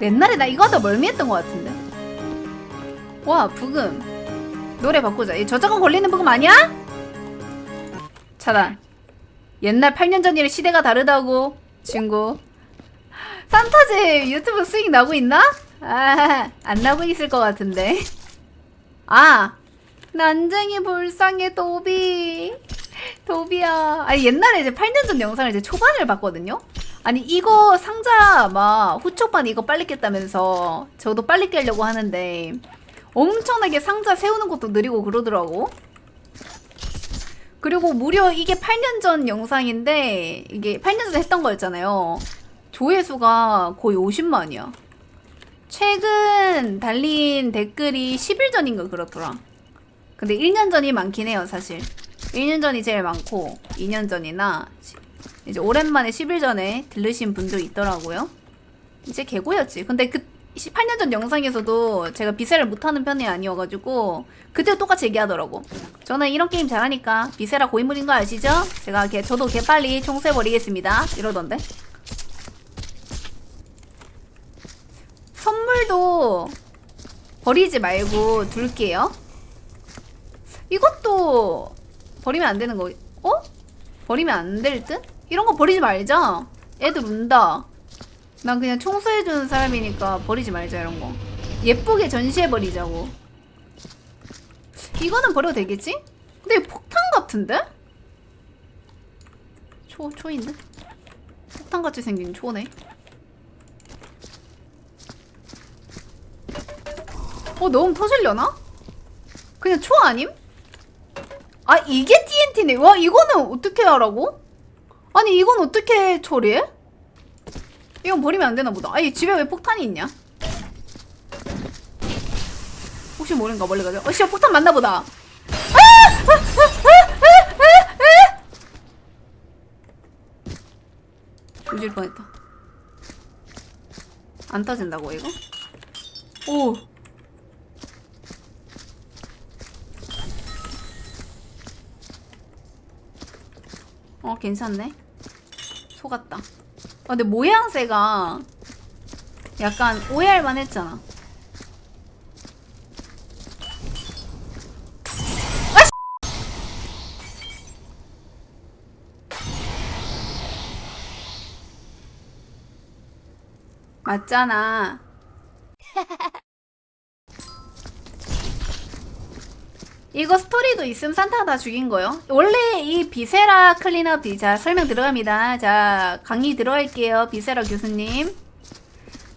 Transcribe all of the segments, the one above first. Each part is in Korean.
옛날에 나 이거 하다 멀미했던 것 같은데. 와 부금 노래 바꾸자. 이 저작권 걸리는 부금 아니야? 차단. 옛날 8년 전이랑 시대가 다르다고 친구. 산타제 유튜브 수익 나고 있나? 아, 안 나고 있을 것 같은데. 아, 난쟁이 불쌍해 도비. 도비야. 아니 옛날에 이제 8년 전 영상을 이제 초반을 봤거든요. 아니 이거 상자 막 후초반 이거 빨리 깼다면서 저도 빨리 깨려고 하는데 엄청나게 상자 세우는 것도 느리고 그러더라고. 그리고 무려 이게 8년 전 영상인데 이게 8년 전에 했던 거였잖아요. 조회수가 거의 50만이야. 최근 달린 댓글이 10일 전인가 그렇더라. 근데 1년 전이 많긴 해요, 사실. 1년 전이 제일 많고 2년 전이나 이제 오랜만에 10일 전에 들르신 분도 있더라고요. 이제 개고였지. 근데 그 18년 전 영상에서도 제가 비세를 못하는 편이 아니어가지고 그때 똑같이 얘기하더라고. 저는 이런 게임 잘하니까 비세라 고인물인 거 아시죠? 제가 개, 저도 개 빨리 총세버리겠습니다. 이러던데. 선물도 버리지 말고 둘게요. 이것도 버리면 안 되는 거, 어? 버리면 안 될 듯? 이런 거 버리지 말자. 애들 운다. 난 그냥 청소해주는 사람이니까 버리지 말자, 이런 거. 예쁘게 전시해버리자고. 이거는 버려도 되겠지? 근데 폭탄 같은데? 초, 초인데? 폭탄같이 생긴 초네. 어, 너무 터질려나? 그냥 초 아님? 아 이게 TNT네 와 이거는 어떻게 하라고? 아니 이건 어떻게 처리해? 이건 버리면 안 되나 보다 아니 집에 왜 폭탄이 있냐? 혹시 모르는가 멀리 가자 어 씨발 폭탄 맞나 보다 조질 뻔했다 안 터진다고 이거? 오 어 괜찮네 속았다. 아 근데 모양새가 약간 오해할 만 했잖아. 아씨! 맞잖아 이거 스토리도 있음 산타가 다 죽인 거요. 원래 이 비세라 클린업 디, 자 설명 들어갑니다. 자 강의 들어갈게요. 비세라 교수님.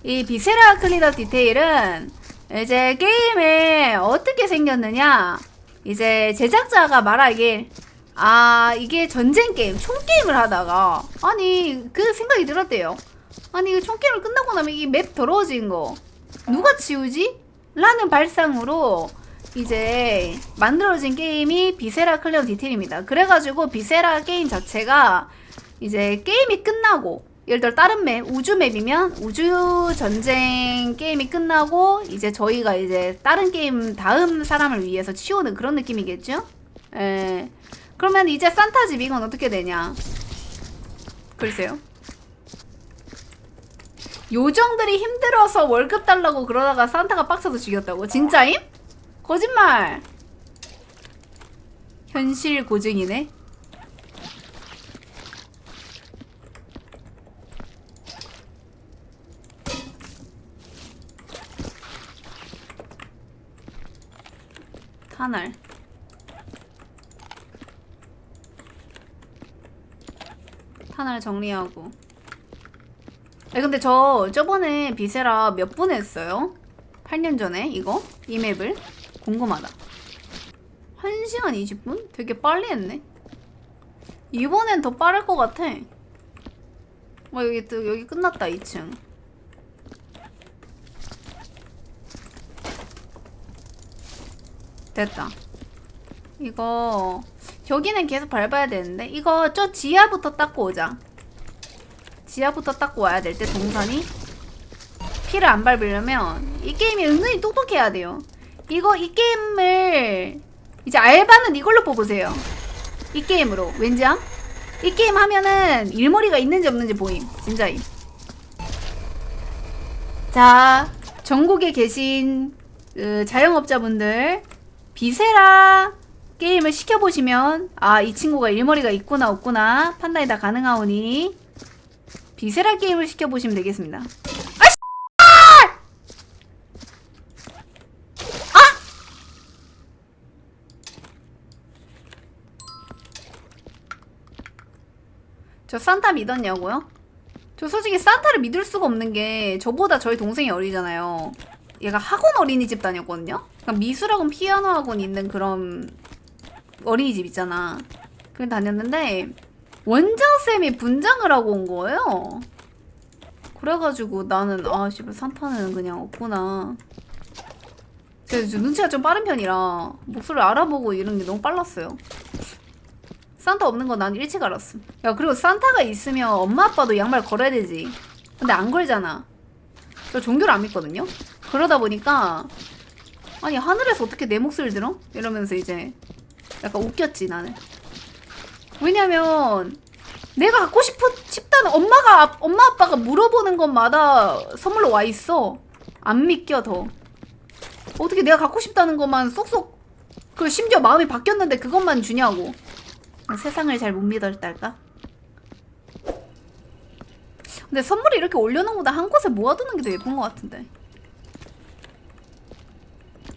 이 비세라 클린업 디테일은 이제 게임에 어떻게 생겼느냐. 이제 제작자가 말하길 아 이게 전쟁 게임, 총 게임을 하다가 아니 그 생각이 들었대요. 아니 총 게임을 끝나고 나면 이 맵 더러워진 거 누가 치우지? 라는 발상으로 이제 만들어진 게임이 비세라 클리어 디테일입니다. 그래가지고 비세라 게임 자체가 이제 게임이 끝나고 예를 들어 다른 맵 우주 맵이면 우주 전쟁 게임이 끝나고 이제 저희가 이제 다른 게임 다음 사람을 위해서 치우는 그런 느낌이겠죠? 예. 그러면 이제 산타 집 이건 어떻게 되냐? 글쎄요. 요정들이 힘들어서 월급 달라고 그러다가 산타가 빡쳐서 죽였다고? 진짜임? 거짓말. 현실 고증이네. 탄알. 탄알 정리하고. 아 근데 저 저번에 비세라 몇 분 했어요? 8년 전에 이거? 이 맵을? 궁금하다. 1시간 20분? 되게 빨리 했네. 이번엔 더 빠를 것 같아. 어, 여기 또, 여기 끝났다, 2층. 됐다. 이거, 여기는 계속 밟아야 되는데? 이거 저 지하부터 닦고 오자. 지하부터 닦고 와야 될 때, 동선이. 피를 안 밟으려면, 이 게임이 은근히 똑똑해야 돼요. 이거 이 게임을 이제 알바는 이걸로 뽑으세요. 이 게임으로 왠지야? 이 게임 하면은 일머리가 있는지 없는지 보임. 진짜임. 자, 전국에 계신 그 자영업자분들 비세라 게임을 시켜보시면 아, 이 친구가 일머리가 있구나 없구나 판단이 다 가능하오니 비세라 게임을 시켜보시면 되겠습니다. 아, 씨! 아! 저 산타 믿었냐고요? 저 솔직히 산타를 믿을 수가 없는 게 저보다 저희 동생이 어리잖아요. 얘가 학원 어린이집 다녔거든요. 그러니까 미술학원, 피아노 학원 있는 그런 어린이집 있잖아. 그걸 다녔는데 원장 쌤이 분장을 하고 온 거예요. 그래가지고 나는 아 씨발 산타는 그냥 없구나. 제가 좀 눈치가 좀 빠른 편이라 목소리를 알아보고 이런 게 너무 빨랐어요. 산타 없는 거난 일찍 알았어. 야 그리고 산타가 있으면 엄마 아빠도 양말 걸어야 되지. 근데 안 걸잖아. 저 종교를 안 믿거든요. 그러다 보니까 아니 하늘에서 어떻게 내 목소리를 들어? 이러면서 이제 약간 웃겼지 나는. 왜냐면 내가 갖고 싶어 싶다는 엄마가 아- 엄마 아빠가 물어보는 것마다 선물로 와 있어. 안 믿겨 더. 어떻게 내가 갖고 싶다는 것만 쏙쏙 그 심지어 마음이 바뀌었는데 그것만 주냐고. 세상을 잘 못 믿었달까? 근데 선물이 이렇게 올려놓은 것보다 한 곳에 모아두는 게 더 예쁜 것 같은데.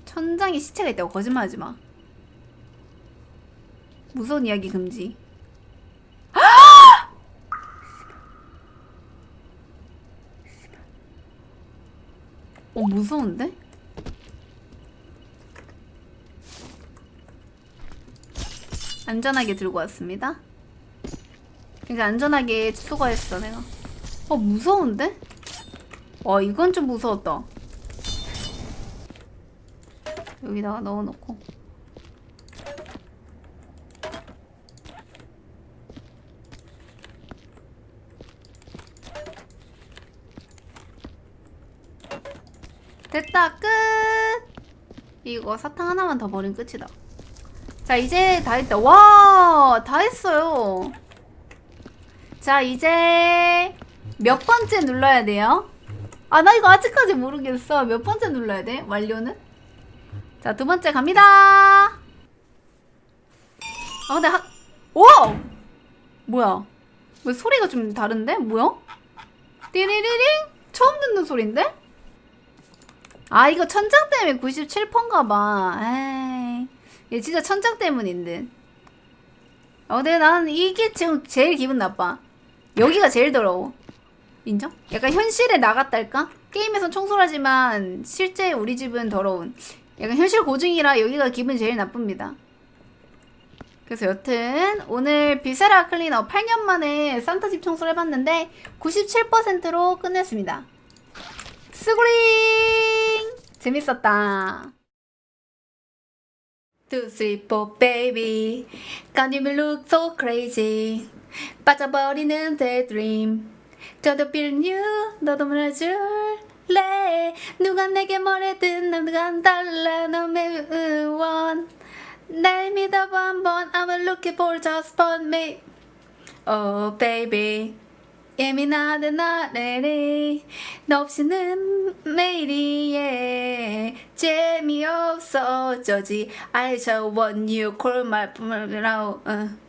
천장에 시체가 있다고 거짓말하지 마. 무서운 이야기 금지. 어 무서운데? 안전하게 들고 왔습니다. 굉장히 안전하게 수거했어 내가. 어 무서운데? 와 이건 좀 무서웠다. 여기다가 넣어놓고. 됐다 끝. 이거 사탕 하나만 더 버리면 끝이다. 자 이제 다 했다. 와 다 했어요. 자 이제 몇 번째 눌러야 돼요? 아 나 이거 아직까지 모르겠어. 몇 번째 눌러야 돼? 완료는? 자 두 번째 갑니다. 아 근데 하... 오! 뭐야? 왜 소리가 좀 다른데? 뭐야? 띠리리링? 처음 듣는 소린데? 아 이거 천장 때문에 97%인가 봐. 에이 얘 진짜 천장 때문인데. 어, 근데 나는 이게 지금 제일 기분 나빠. 여기가 제일 더러워. 인정? 약간 현실에 나갔달까? 게임에선 청소하지만 실제 우리 집은 더러운. 약간 현실 고증이라 여기가 기분 제일 나쁩니다. 그래서 여튼 오늘 비세라 클리너 8년 만에 산타 집 청소를 해봤는데 97%로 끝냈습니다. 스그링! 재밌었다. Two, three, four, baby. God, you look so crazy. 빠져버리는 daydream. 저도 빌 you, 너도 말해줄래. 누가 내게 뭐래든 난 달라. 너 매우 원. 날 믿어봐 한번. I'm looking for just for me. Oh, baby. 예민하대 나래리 너 없이는 매일이 예 재미없어 저지 I just want you call my phone now 어.